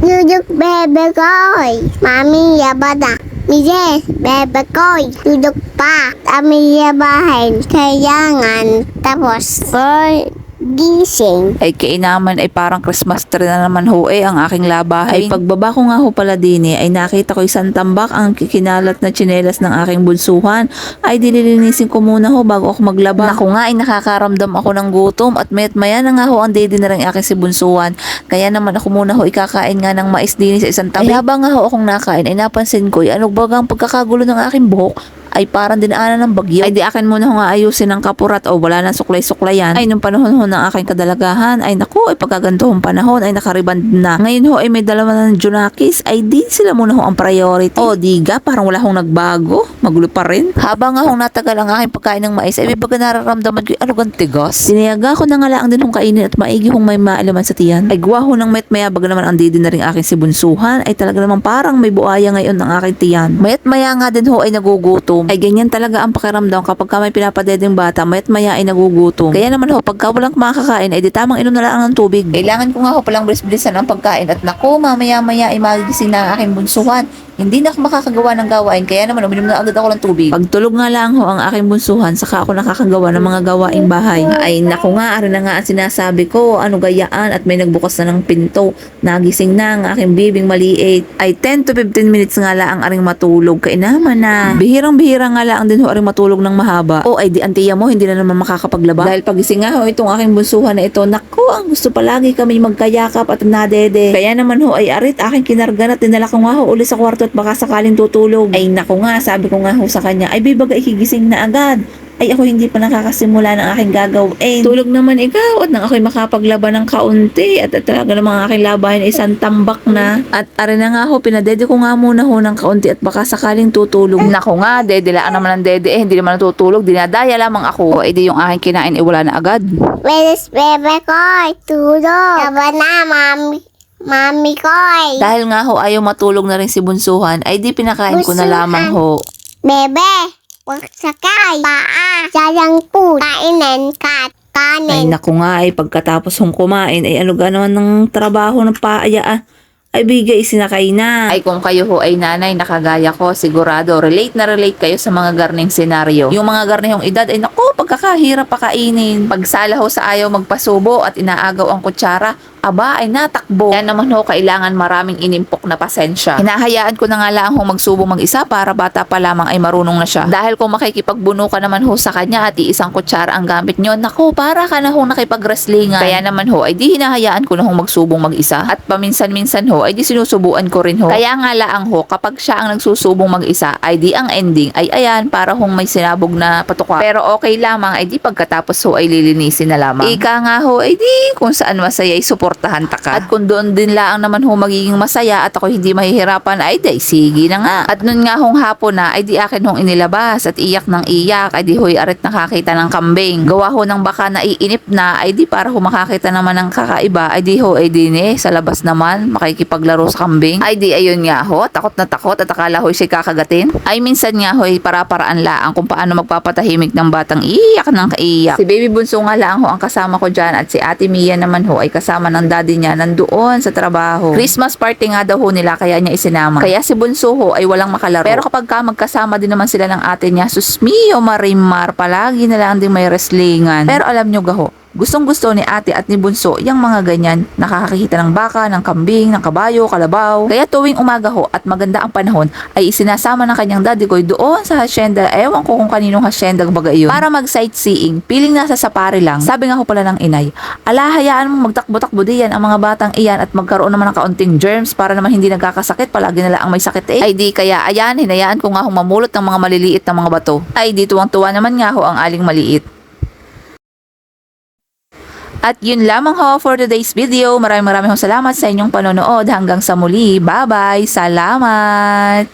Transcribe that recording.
Duduk bebe koy. Mami yabada. Mises, bebe koy. Duduk pa. Kami yabahin. Kayangan. Tapos, boy, gising. ay kainaman ay parang Christmas tree na naman ho eh ang aking labahay. Ay pagbaba ko nga ho pala din eh, ay nakita ko isang tambak ang kikinalat na tsinelas ng aking bunsuhan. Ay dililinisin ko muna ho bago ako maglaba. Naku nga ay nakakaramdam ako ng gutom at mayat maya na nga ho ang dedi na rin aking si bunsuhan. Kaya naman ako muna ho ikakain nga ng mais din sa isang tabi. Ay habang nga ho akong nakain ay napansin ko ay ano bagang pagkakagulo ng aking buhok ay parang dinaanan ng bagyo. Ay di akin muna ho nga ayusin ng kapurat o wala nang suklay-suklayan. Ay nung panahon ho ng aking kadalagahan ay naku ay pagkagantohong panahon ay nakariband na. Ngayon ho ay may dalawa na ng Junakis ay di sila muna ho ang priority. O diga parang wala hong nagbago. Magulo pa rin. Habang nga hong natagal ang aking pagkain ng mais ay may baga nararamdaman ko ano gang tigas. Siniyaga ko na nga lang din hong kainin at maigi hong may maalaman sa tiyan. Ay guwa ho ng met maya baga naman ang didi na rin aking si bunsuhan ay talaga naman parang may buaya ngayon ng aking tiyan. Mayat maya nga din ho ay nagugutom. Ay ganyan talaga ang pakiramdam kapag ka may pinapadedeng bata, mayat maya ay nagugutom. Kaya naman ho, pagka walang makakain, ay di tamang inom na lang ng tubig. Kailangan ko nga ho palang bilis-bilisan ang pagkain at naku, mamaya maya ay magigising na ang aking bunsuhan. Hindi na ako makakagawa ng gawain, kaya naman uminom na agad ako ng tubig. Pagtulog nga lang ho ang aking bunsuhan, saka ako nakakagawa ng mga gawaing bahay. Ay naku nga, ari na nga ang sinasabi ko, ano gayaan at may nagbukas na ng pinto. Nagising na ang aking bibing maliit. Ay 10 to 15 minutes nga lang ang aring matulog. Kainaman na. Bihirang-bihira nga lang din ho aring matulog ng mahaba. O ay di antiya mo, hindi na naman makakapaglaba. Dahil pagising nga ho itong aking bunsuhan na ito, naku, ang gusto palagi kami magkayakap at nadede. Kaya naman ho ay arit aking kinargan at dinala ko nga ho uli sa kwarto at baka sakaling tutulog. Ay naku nga, sabi ko nga ho sa kanya, ay bibaga ikigising na agad. Ay ako hindi pa nakakasimula ng aking gagawin. Tulog naman ikaw at nang ako'y makapaglaba ng kaunti at, at talaga namang aking labahin ay isang tambak na. At are na nga ho, pinadede ko nga muna ho ng kaunti at baka sakaling tutulog. Naku nga, dedelaan naman ng dede eh, hindi naman natutulog, dinadaya lamang ako. Eh di yung aking kinain, eh wala na agad. Bilis bebe koy. Tulog. Yaba na, mami. Mami koy. Dahil nga ho, ayaw matulog na rin si Bunsuhan, ay di pinakain ko na Bunsuhan. lamang ho. Bebe. Huwag sakay. Paa. Sayang po. Kainin. Kat. Ay Kanin. naku nga ay pagkatapos kong kumain ay ano ganawan ng trabaho ng paaya ah. Ay bigay sinakay na. Ay kung kayo ho ay nanay nakagaya ko sigurado relate na relate kayo sa mga garning senaryo. Yung mga garnihong edad ay naku pagkakahirap pakainin. Pagsala ho sa ayaw magpasubo at inaagaw ang kutsara aba ay natakbo. Yan naman ho, kailangan maraming inimpok na pasensya. Hinahayaan ko na nga lang ho magsubo mag-isa para bata pa lamang ay marunong na siya. Dahil kung makikipagbuno ka naman ho sa kanya at iisang kutsara ang gamit nyo, naku, para ka na ho nakipag-wrestlingan. Kaya naman ho, ay di hinahayaan ko na ho magsubong mag-isa. At paminsan-minsan ho, ay di sinusubuan ko rin ho. Kaya nga laang ho, kapag siya ang nagsusubong mag-isa, ay di ang ending ay ayan, para hong may sinabog na patuka. Pero okay lamang, ay di pagkatapos ho ay lilinisin na lamang. Ika nga ho, ay di kung saan masaya ay suportahan ta ka. At kung doon din lang naman ho magiging masaya at ako hindi mahihirapan, ay di sige na nga. At nun nga hong hapon na, ay di akin hong inilabas at iyak ng iyak, ay di ho'y arit nakakita ng kambing. Gawa ho ng baka na iinip na, ay di para ho makakita naman ng kakaiba, ay di ho, ay di ni, sa labas naman, makikipaglaro sa kambing. Ay di ayun nga ho, takot na takot at akala ho'y siya kakagatin. Ay minsan nga ho'y para-paraan laang kung paano magpapatahimik ng batang iyak ng kaiyak. Si baby bunso nga lang ho ang kasama ko dyan at si ate Mia naman ho ay kasama ng daddy niya nandoon sa trabaho. Christmas party nga daw ho nila kaya niya isinama. Kaya si bunso ho ay walang makalaro. Pero kapag ka magkasama din naman sila ng ate niya, sus mio marimar, palagi na lang din may wrestlingan. Pero alam nyo gaho, Gustong gusto ni ate at ni Bunso yung mga ganyan, nakakakita ng baka, ng kambing, ng kabayo, kalabaw. Kaya tuwing umaga ho at maganda ang panahon ay isinasama ng kanyang daddy ko doon sa hacienda, ewan ko kung kaninong hacienda baga yun, para mag sightseeing, piling nasa safari lang. Sabi nga ho pala ng inay, ala hayaan mong magtakbo-takbo diyan ang mga batang iyan at magkaroon naman ng kaunting germs para naman hindi nagkakasakit, palagi nila ang may sakit eh. Ay di kaya ayan, hinayaan ko nga ho mamulot ng mga maliliit na mga bato. Ay di tuwang-tuwa naman nga ho ang aling maliit. At yun lamang ho for today's video. Maraming maraming salamat sa inyong panonood. Hanggang sa muli. Bye-bye. Salamat!